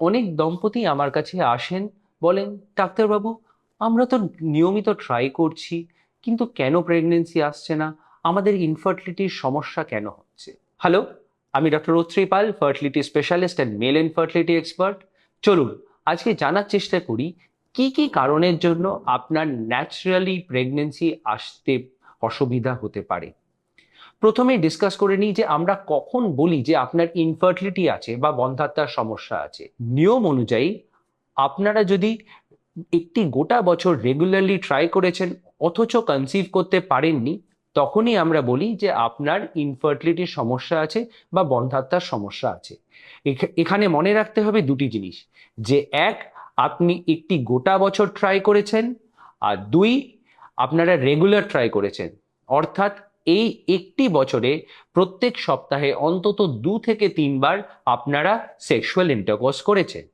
অনেক দম্পতি আমার কাছে আসেন, বলেন, ডাক্তারবাবু, আমরা তো নিয়মিত ট্রাই করছি, কিন্তু কেন প্রেগনেন্সি আসছে না? আমাদের ইনফার্টিলিটির সমস্যা কেন হচ্ছে? হ্যালো আমি doctor Atri Pal fertility specialist and male infertility expert চলুন, আজকে জানার চেষ্টা করি, কি কি কারণের জন্য আপনার ন্যাচারালি প্রেগনেন্সি আসতে অসুবিধা হতে পারে? প্রথমে ডিসকাস করে নিই যে আমরা কখন বলি যে আপনার ইনফার্টিলিটি আছে বা বন্ধাত্মার সমস্যা আছে। নিয়ম অনুযায়ী আপনারা যদি একটি গোটা বছর রেগুলারলি ট্রাই করেছেন, অথচ কনসিভ করতে পারেননি, তখনই আমরা বলি যে আপনার ইনফার্টিলিটির সমস্যা আছে বা বন্ধাত্মার সমস্যা আছে। এখানে মনে রাখতে হবে দুটি জিনিস। যে এক, আপনি একটি গোটা বছর ট্রাই করেছেন, আর দুই, আপনারা রেগুলার ট্রাই করেছেন। অর্থাৎ এই একটি বছরে প্রত্যেক সপ্তাহে অন্তত দু থেকে তিনবার আপনারা সেক্সুয়াল ইন্টারকোর্স করেছেন।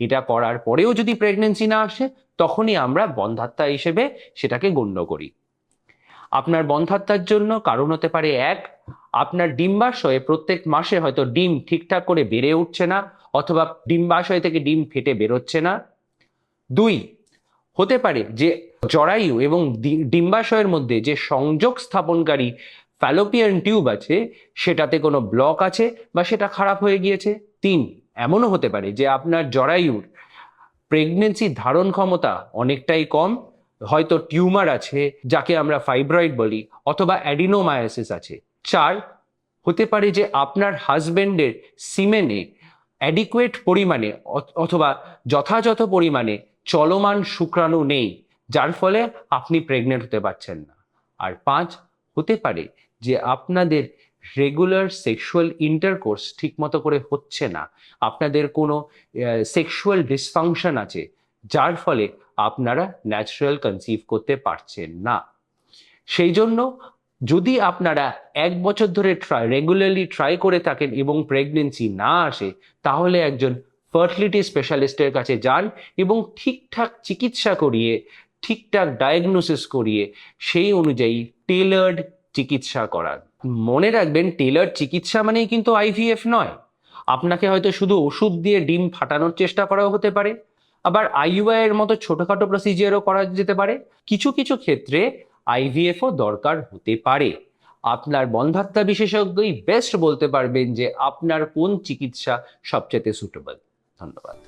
এটা করার পরেও যদি প্রেগনেন্সি না আসে, তখনই আমরা বন্ধাত্মা হিসেবে সেটাকে গণ্য করি। আপনার বন্ধাত্মার জন্য কারণ হতে পারে এক, আপনার ডিম্বাশয়ে প্রত্যেক মাসে হয়তো ডিম ঠিকঠাক করে বেড়ে উঠছে না, অথবা ডিম্বাশয় থেকে ডিম ফেটে বেরোচ্ছে না। দুই হতে পারে যে জরায়ু এবং ডিম্বাশয়ের মধ্যে যে সংযোগ স্থাপনকারী ফ্যালোপিয়ান টিউব আছে, সেটাতে কোনো ব্লক আছে বা সেটা খারাপ হয়ে গিয়েছে? তিন, এমনও হতে পারে যে আপনার জরায়ুর প্রেগনেন্সি ধারণ ক্ষমতা অনেকটাই কম, হয়তো টিউমার আছে, যাকে আমরা ফাইব্রয়েড বলি, অথবা অ্যাডিনোমায়াসিস আছে। চার, হতে পারে যে আপনার হাজবেন্ডের সিমেনে অ্যাডিকুয়েট পরিমাণে অথ- অথবা যথাযথ পরিমাণে চলমান শুক্রাণু নেই, যার ফলে আপনি প্রেগনেন্ট হতে পারছেন না। আর পাঁচ, হতে পারে যে আপনাদের রেগুলার সেক্সুয়াল ইন্টারকোর্স ঠিকমতো করে হচ্ছে না। আপনাদের কোনো সেক্সুয়াল ডিসফাংশন আছে, যার ফলে আপনারা ন্যাচারাল কনসিভ করতে পারছেন না। সেই জন্য যদি আপনারা এক বছর ধরে ট্রাই রেগুলারলি ট্রাই করে থাকেন এবং প্রেগনেন্সি না আসে, তাহলে একজন ফার্টিলিটি স্পেশালিস্টের কাছে যান এবং ঠিকঠাক চিকিৎসা করিয়ে, ঠিকঠাক ডায়াগনোসিস করিয়ে সেই অনুযায়ী টেলার্ড চিকিৎসা করান। মনে রাখবেন টেলার্ড চিকিৎসা মানেই কিন্তু আইভিএফ নয়। আপনাকে হয়তো শুধু ওষুধ দিয়ে ডিম ফাটানোর চেষ্টা করাও হতে পারে। আবার আইইউআই এর মতো ছোটখাটো প্রসিজিয়ারও করা যেতে পারে। কিছু কিছু ক্ষেত্রে আইভিএফও দরকার হতে পারে। আপনার বন্ধাত্মা বিশেষজ্ঞই বেস্ট বলতে পারবেন যে আপনার কোন চিকিৎসা সবচেয়ে সুটেবল ধন্যবাদ।